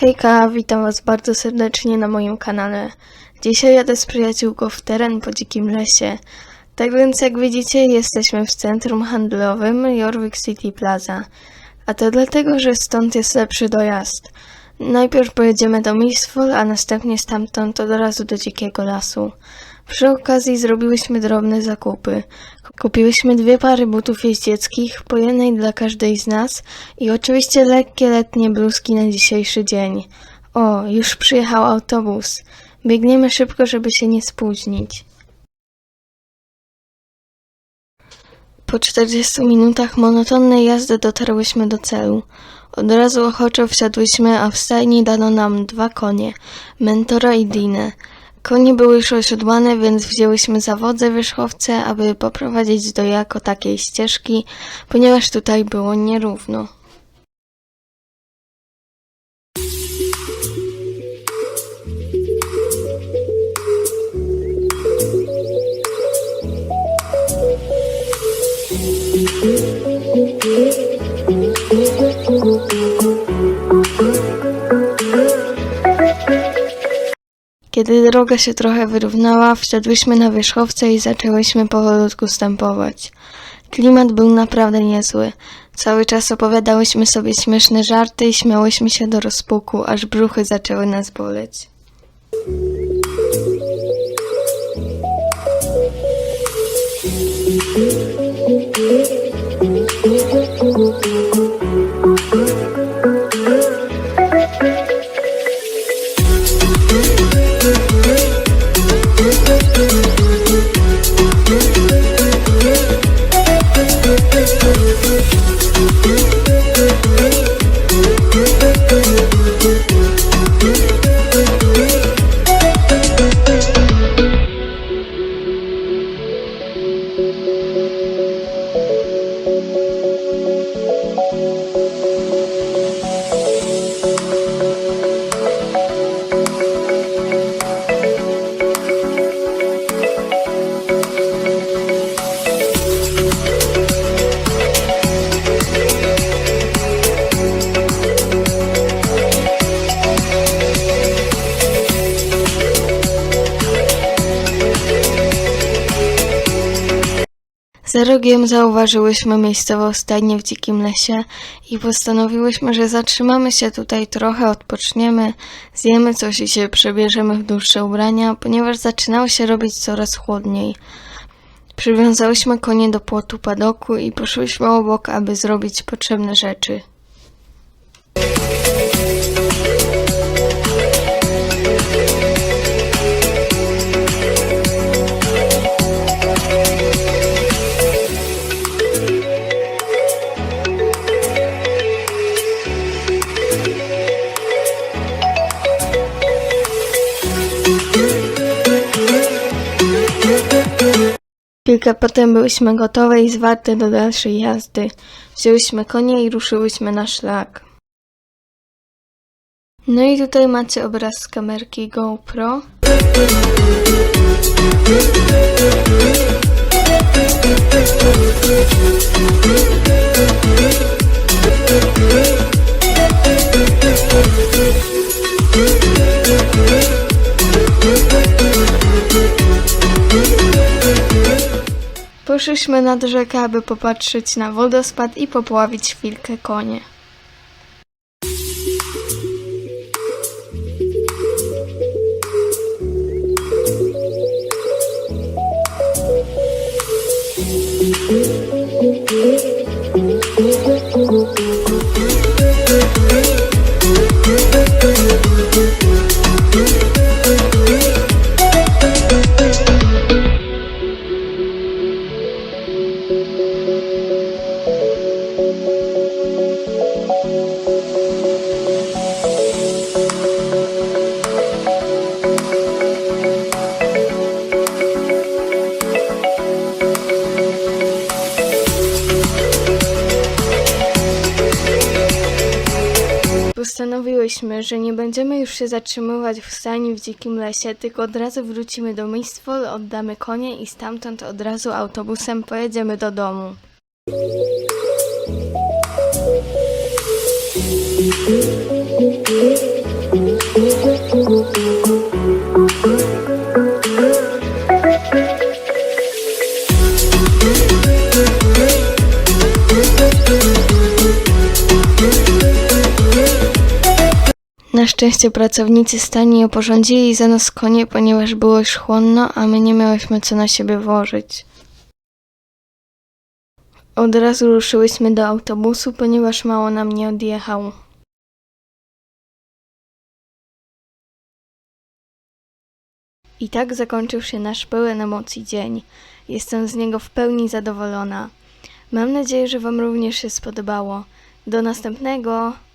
Hejka, witam Was bardzo serdecznie na moim kanale. Dzisiaj jadę z przyjaciółką w teren po dzikim lesie. Tak więc jak widzicie jesteśmy w centrum handlowym Jorvik City Plaza. A to dlatego, że stąd jest lepszy dojazd. Najpierw pojedziemy do Mistful, a następnie stamtąd od razu do dzikiego lasu. Przy okazji zrobiłyśmy drobne zakupy. Kupiłyśmy dwie pary butów jeździeckich, po jednej dla każdej z nas i oczywiście lekkie letnie bluzki na dzisiejszy dzień. O, już przyjechał autobus. Biegniemy szybko, żeby się nie spóźnić. Po 40 minutach monotonnej jazdy dotarłyśmy do celu. Od razu ochoczo wsiadłyśmy, a w stajni dano nam dwa konie, Mentora i Dinę. Konie były już osiodłane, więc wzięłyśmy za wodze wierzchowce, aby poprowadzić do jako takiej ścieżki, ponieważ tutaj było nierówno. Kiedy droga się trochę wyrównała, wsiadłyśmy na wierzchowce i zaczęłyśmy powolutku stępować. Klimat był naprawdę niezły. Cały czas opowiadałyśmy sobie śmieszne żarty i śmiałyśmy się do rozpuku, aż brzuchy zaczęły nas boleć. Za rogiem zauważyłyśmy miejscową stajnię w dzikim lesie i postanowiłyśmy, że zatrzymamy się tutaj trochę, odpoczniemy, zjemy coś i się przebierzemy w dłuższe ubrania, ponieważ zaczynało się robić coraz chłodniej. Przywiązałyśmy konie do płotu padoku i poszłyśmy obok, aby zrobić potrzebne rzeczy. Chwilkę potem byłyśmy gotowe i zwarte do dalszej jazdy. Wzięłyśmy konie i ruszyłyśmy na szlak. No i tutaj macie obraz z kamerki GoPro. Poszliśmy nad rzekę, aby popatrzeć na wodospad i popławić chwilkę konie. Postanowiłyśmy, że nie będziemy już się zatrzymywać w stajni w dzikim lesie, tylko od razu wrócimy do Mistful, oddamy konie i stamtąd od razu autobusem pojedziemy do domu. Na szczęście pracownicy stani oporządzili za nas konie, ponieważ było już chłonno, a my nie miałyśmy co na siebie włożyć. Od razu ruszyłyśmy do autobusu, ponieważ mało nam nie odjechał. I tak zakończył się nasz pełen emocji dzień. Jestem z niego w pełni zadowolona. Mam nadzieję, że Wam również się spodobało. Do następnego!